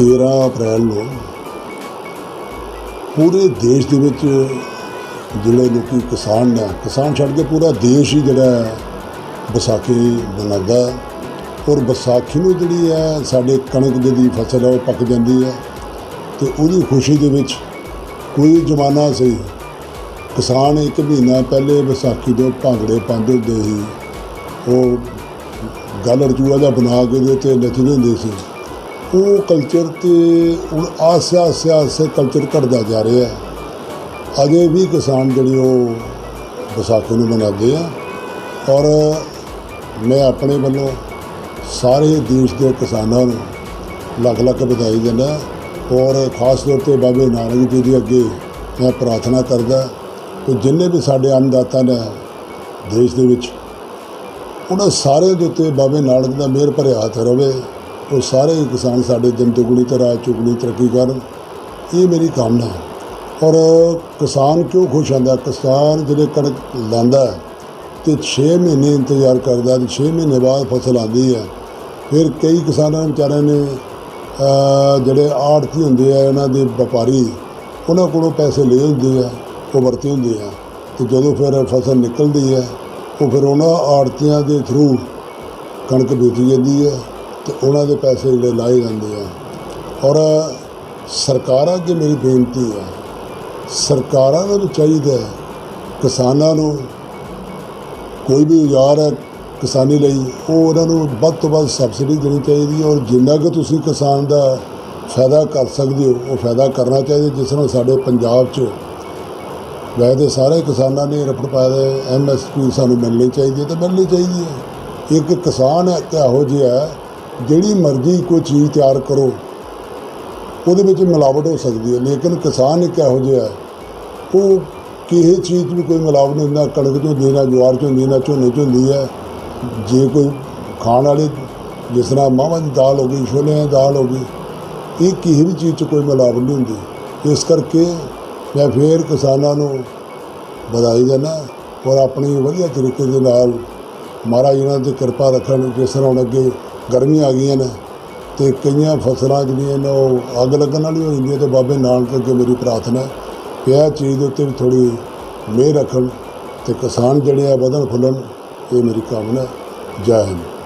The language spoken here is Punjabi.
13 ਅਪ੍ਰੈਲ ਨੂੰ ਪੂਰੇ ਦੇਸ਼ ਦੇ ਵਿੱਚ ਜਿਹੜੇ ਲੋਕੀ ਕਿਸਾਨ ਨੇ, ਕਿਸਾਨ ਛੱਡ ਕੇ ਪੂਰਾ ਦੇਸ਼ ਹੀ ਜਿਹੜਾ ਹੈ ਵਿਸਾਖੀ ਮਨਾਉਂਦਾ ਹੈ। ਔਰ ਵਿਸਾਖੀ ਨੂੰ ਜਿਹੜੀ ਹੈ ਸਾਡੇ ਕਣਕ ਜਿਹੜੀ ਫਸਲ ਹੈ, ਉਹ ਪੱਕ ਜਾਂਦੀ ਹੈ ਤੇ ਉਹਦੀ ਖੁਸ਼ੀ ਦੇ ਵਿੱਚ ਕੋਈ ਜ਼ਮਾਨਾ ਸੀ, ਕਿਸਾਨ ਇੱਕ ਮਹੀਨਾ ਪਹਿਲੇ ਵਿਸਾਖੀ ਦੇ ਭਾਂਗੜੇ ਪਾਉਂਦੇ ਹੁੰਦੇ ਸੀ। ਉਹ ਗੱਲ ਰਜੂਆ ਦਾ ਬਣਾ ਕੇ ਉਹਦੇ ਤੇ ਨੱਚਦੇ ਹੁੰਦੇ ਸੀ। ਉਹ ਕਲਚਰ ਤੇ ਹੁਣ ਆਸੇ ਆਸੇ ਆਸੇ ਕਲਚਰ ਘਟਦਾ ਜਾ ਰਿਹਾ ਹੈ। ਅਜੇ ਵੀ ਕਿਸਾਨ ਜਿਹੜੇ ਉਹ ਵਿਸਾਖੀ ਨੂੰ ਮਨਾਉਂਦੇ ਆ। ਔਰ ਮੈਂ ਆਪਣੇ ਵੱਲੋਂ ਸਾਰੇ ਦੇਸ਼ ਦੇ ਕਿਸਾਨਾਂ ਨੂੰ ਲੱਖ ਲੱਖ ਵਧਾਈ ਦਿੰਦਾ ਔਰ ਖਾਸ ਤੌਰ ਤੇ ਬਾਬੇ ਨਾਨਕ ਜੀ ਦੇ ਅੱਗੇ ਮੈਂ ਪ੍ਰਾਰਥਨਾ ਕਰਦਾ ਕਿ ਜਿੰਨੇ ਵੀ ਸਾਡੇ ਅੰਨਦਾਤਾ ਨੇ ਦੇਸ਼ ਦੇ ਵਿੱਚ, ਉਹਨਾਂ ਸਾਰੇ ਦੇ ਉੱਤੇ ਬਾਬੇ ਨਾਨਕ ਦਾ ਮਿਹਰ ਭਰਿਆ ਹੱਥ ਰਵੇ। ਉਹ ਸਾਰੇ ਕਿਸਾਨ ਸਾਡੇ ਦਿਨ ਦੁਗਣੀ ਤਰ੍ਹਾਂ ਰਾਤ ਚੁਗਣੀ ਤਰੱਕੀ ਕਰਨ, ਇਹ ਮੇਰੀ ਕਾਮਨਾ ਹੈ। ਔਰ ਕਿਸਾਨ ਕਿਉਂ ਖੁਸ਼ ਹੁੰਦਾ? ਕਿਸਾਨ ਜਿਹੜੇ ਕਣਕ ਲਾਂਦਾ ਹੈ ਤੇ 6 ਮਹੀਨੇ ਇੰਤਜ਼ਾਰ ਕਰਦਾ ਤੇ 6 ਮਹੀਨੇ ਬਾਅਦ ਫਸਲ ਆਉਂਦੀ ਹੈ, ਫਿਰ ਕਈ ਕਿਸਾਨਾਂ ਵਿਚਾਰਿਆਂ ਨੇ ਜਿਹੜੇ ਆੜਤੀ ਹੁੰਦੇ ਆ, ਇਹਨਾਂ ਦੇ ਵਪਾਰੀ, ਉਹਨਾਂ ਕੋਲੋਂ ਪੈਸੇ ਲਏ ਹੁੰਦੇ ਆ, ਉਹ ਵਰਤੇ ਹੁੰਦੇ ਆ। ਤੇ ਜਦੋਂ ਫਿਰ ਫਸਲ ਨਿਕਲਦੀ ਹੈ, ਉਹ ਫਿਰ ਉਹਨਾਂ ਆੜਤੀਆਂ ਦੇ ਥਰੂ ਕਣਕ ਵੇਚੀ ਜਾਂਦੀ ਹੈ ਤੇ ਉਹਨਾਂ ਦੇ ਪੈਸੇ ਜਿਹੜੇ ਲਾਏ ਜਾਂਦੇ ਆ। ਔਰ ਸਰਕਾਰਾਂ ਅੱਗੇ ਮੇਰੀ ਬੇਨਤੀ ਹੈ ਸਰਕਾਰਾਂ ਨੂੰ ਵੀ ਚਾਹੀਦਾ ਹੈ ਕਿਸਾਨਾਂ ਨੂੰ ਕੋਈ ਵੀ ਔਜ਼ਾਰ ਹੈ ਕਿਸਾਨੀ ਲਈ ਉਹ ਉਹਨਾਂ ਨੂੰ ਵੱਧ ਤੋਂ ਵੱਧ ਸਬਸਿਡੀ ਦੇਣੀ ਚਾਹੀਦੀ ਹੈ ਔਰ ਜਿੰਨਾ ਕੁ ਤੁਸੀਂ ਕਿਸਾਨ ਦਾ ਫਾਇਦਾ ਕਰ ਸਕਦੇ ਹੋ ਉਹ ਫਾਇਦਾ ਕਰਨਾ ਚਾਹੀਦਾ ਜਿਸ ਨਾਲ ਸਾਡੇ ਪੰਜਾਬ 'ਚ ਵੈਸੇ ਸਾਰੇ ਕਿਸਾਨਾਂ ਨੇ ਰਫੜ ਪਾਇਆ ਹੈ ਐਮਐਸਪੀ ਸਾਨੂੰ ਮਿਲਣੀ ਚਾਹੀਦੀ ਹੈ ਤੇ ਮਿਲਣੀ ਚਾਹੀਦੀ ਹੈ। ਇੱਕ ਕਿਸਾਨ ਹੈ ਇਹੋ ਜਿਹਾ ਹੈ, ਜਿਹੜੀ ਮਰਜ਼ੀ ਕੋਈ ਚੀਜ਼ ਤਿਆਰ ਕਰੋ ਉਹਦੇ ਵਿੱਚ ਮਿਲਾਵਟ ਹੋ ਸਕਦੀ ਹੈ ਲੇਕਿਨ ਕਿਸਾਨ ਇੱਕ ਇਹੋ ਜਿਹਾ ਹੈ, ਉਹ ਕਿਸੇ ਚੀਜ਼ 'ਚ ਵੀ ਕੋਈ ਮਿਲਾਵਟ ਨਹੀਂ ਹੁੰਦਾ ਕਣਕ 'ਚ ਹੁੰਦੀ ਨਾ ਜਵਾਰ 'ਚ ਹੁੰਦੀ ਨਾ ਝੋਨੇ 'ਚ ਹੁੰਦੀ ਹੈ। ਜੇ ਕੋਈ ਖਾਣ ਵਾਲੇ ਜਿਸ ਤਰ੍ਹਾਂ ਮਾਵਾਂ ਦੀ ਦਾਲ ਹੋ ਗਈ ਛੋਲਿਆਂ ਦੀ ਦਾਲ ਹੋ ਗਈ ਇਹ ਕਿਸੇ ਵੀ ਚੀਜ਼ 'ਚ ਕੋਈ ਮਿਲਾਵਟ ਨਹੀਂ ਹੁੰਦੀ। ਇਸ ਕਰਕੇ ਮੈਂ ਫੇਰ ਕਿਸਾਨਾਂ ਨੂੰ ਵਧਾਈ ਦਿੰਦਾ ਔਰ ਆਪਣੀ ਵਧੀਆ ਤਰੀਕੇ ਦੇ ਨਾਲ ਮਹਾਰਾਜ ਇਹਨਾਂ ਤੇ ਕਿਰਪਾ ਰੱਖਣ ਜਿਸ ਤਰ੍ਹਾਂ ਹੁਣ ਅੱਗੇ ਗਰਮੀਆਂ ਆ ਗਈਆਂ ਨੇ ਤੇ ਕਈਆਂ ਫਸਲਾਂ ਜਿਹੜੀਆਂ ਨੇ ਉਹ ਅੱਗ ਲੱਗਣ ਵਾਲੀ ਹੋ ਜਾਂਦੀਆਂ ਤੇ ਬਾਬੇ ਨਾਨਕ ਅੱਗੇ ਮੇਰੀ ਪ੍ਰਾਰਥਨਾ ਹੈ ਕਿ ਇਹ ਚੀਜ਼ ਦੇ ਉੱਤੇ ਵੀ ਥੋੜੀ ਮਿਹਰ ਰੱਖਣ ਤੇ ਕਿਸਾਨ ਜਿਹੜੇ ਆ ਵਧਣ ਫੁੱਲਣ, ਇਹ ਮੇਰੀ ਕਾਮਨਾ ਹੈ। ਜੈ ਹਿੰਦ।